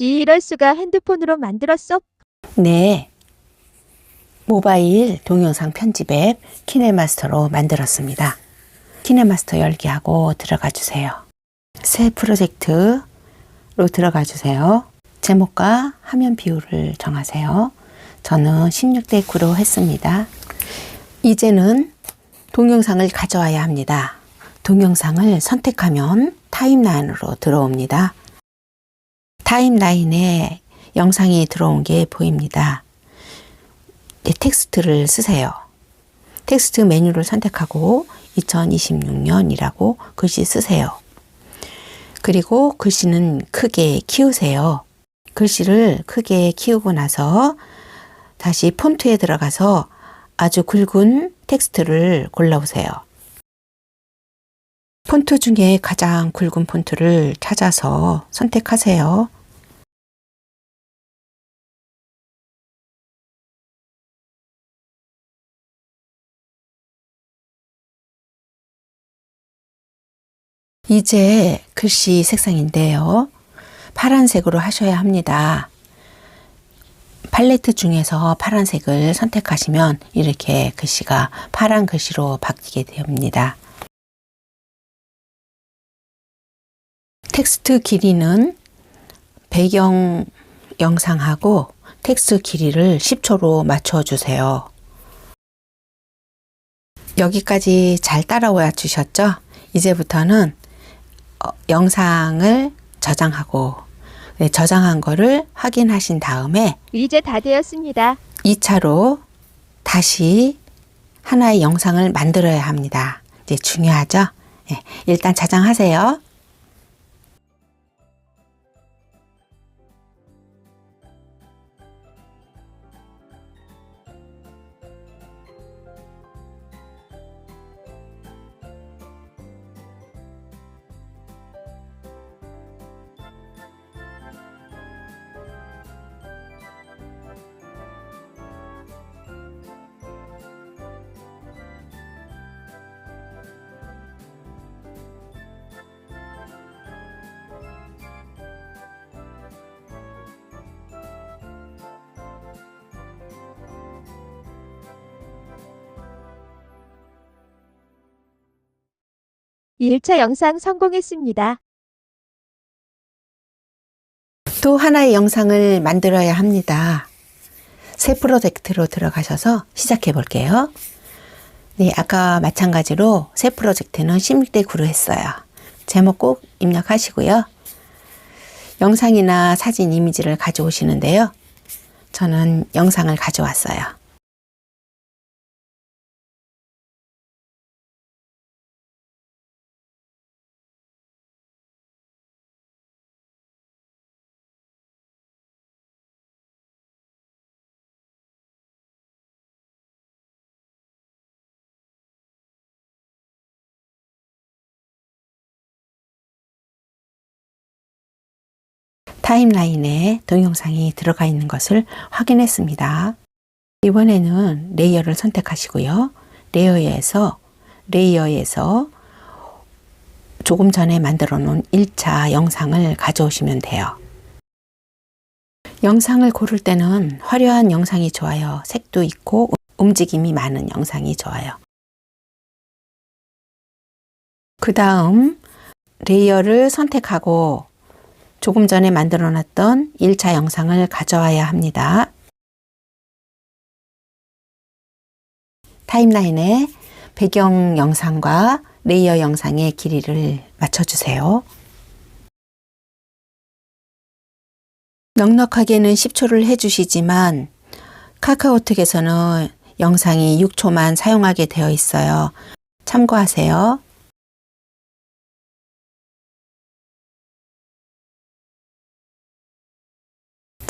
지 이럴 수가 핸드폰으로 만들었어? 네. 모바일 동영상 편집 앱 키네마스터로 만들었습니다. 키네마스터 열기하고 들어가 주세요. 새 프로젝트로 들어가 주세요. 제목과 화면 비율을 정하세요. 저는 16대 9로 했습니다. 이제는 동영상을 가져와야 합니다. 동영상을 선택하면 타임라인으로 들어옵니다. 타임라인에 영상이 들어온 게 보입니다. 네, 텍스트를 쓰세요. 텍스트 메뉴를 선택하고 2026년이라고 글씨 쓰세요. 그리고 글씨는 크게 키우세요. 글씨를 크게 키우고 나서 다시 폰트에 들어가서 아주 굵은 텍스트를 골라오세요. 폰트 중에 가장 굵은 폰트를 찾아서 선택하세요. 이제 글씨 색상인데요. 파란색으로 하셔야 합니다. 팔레트 중에서 파란색을 선택하시면 이렇게 글씨가 파란 글씨로 바뀌게 됩니다. 텍스트 길이는 배경 영상하고 텍스트 길이를 10초로 맞춰주세요. 여기까지 잘 따라와 주셨죠? 이제부터는 어, 영상을 저장하고 네, 저장한 거를 확인하신 다음에 이제 다 되었습니다. 2차로 다시 하나의 영상을 만들어야 합니다. 이제 중요하죠? 예, 일단 저장하세요. 일차 영상 성공했습니다. 또 하나의 영상을 만들어야 합니다. 새 프로젝트로 들어가셔서 시작해 볼게요. 네, 아까 마찬가지로 새 프로젝트는 16대 9로 했어요. 제목 꼭 입력하시고요. 영상이나 사진 이미지를 가져오시는데요. 저는 영상을 가져왔어요. 타임라인에 동영상이 들어가 있는 것을 확인했습니다. 이번에는 레이어를 선택하시고요. 레이어에서 레이어에서 조금 전에 만들어 놓은 1차 영상을 가져오시면 돼요. 영상을 고를 때는 화려한 영상이 좋아요. 색도 있고 움직임이 많은 영상이 좋아요. 그 다음 레이어를 선택하고 조금 전에 만들어 놨던 1차 영상을 가져와야 합니다. 타임라인에 배경 영상과 레이어 영상의 길이를 맞춰주세요. 넉넉하게는 10초를 해주시지만 카카오톡에서는 영상이 6초만 사용하게 되어 있어요. 참고하세요.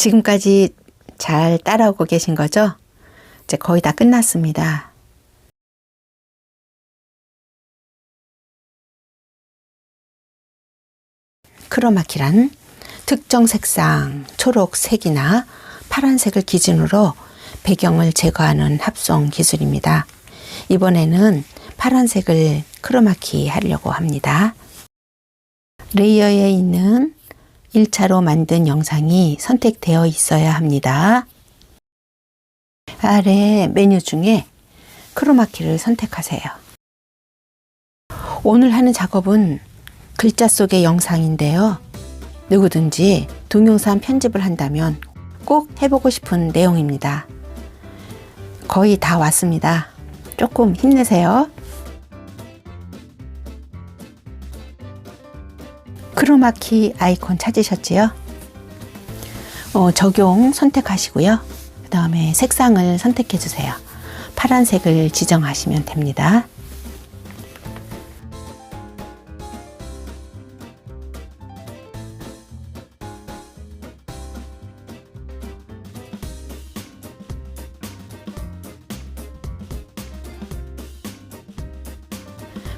지금까지 잘 따라오고 계신 거죠? 이제 거의 다 끝났습니다. 크로마키란 특정 색상, 초록색이나 파란색을 기준으로 배경을 제거하는 합성 기술입니다. 이번에는 파란색을 크로마키 하려고 합니다. 레이어에 있는 1차로 만든 영상이 선택되어 있어야 합니다. 아래 메뉴 중에 크로마키를 선택하세요. 오늘 하는 작업은 글자 속의 영상인데요. 누구든지 동영상 편집을 한다면 꼭 해보고 싶은 내용입니다. 거의 다 왔습니다. 조금 힘내세요. 크로마키 아이콘 찾으셨지요? 어, 적용 선택하시고요. 그 다음에 색상을 선택해 주세요. 파란색을 지정하시면 됩니다.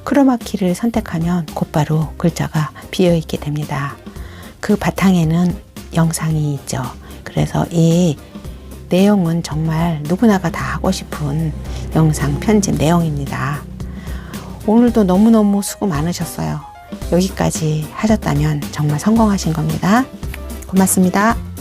크로마키를 선택하면 곧바로 글자가 비어 있게 됩니다. 그 바탕에는 영상이 있죠. 그래서 이 내용은 정말 누구나가 다 하고 싶은 영상 편집 내용입니다. 오늘도 너무너무 수고 많으셨어요. 여기까지 하셨다면 정말 성공하신 겁니다. 고맙습니다.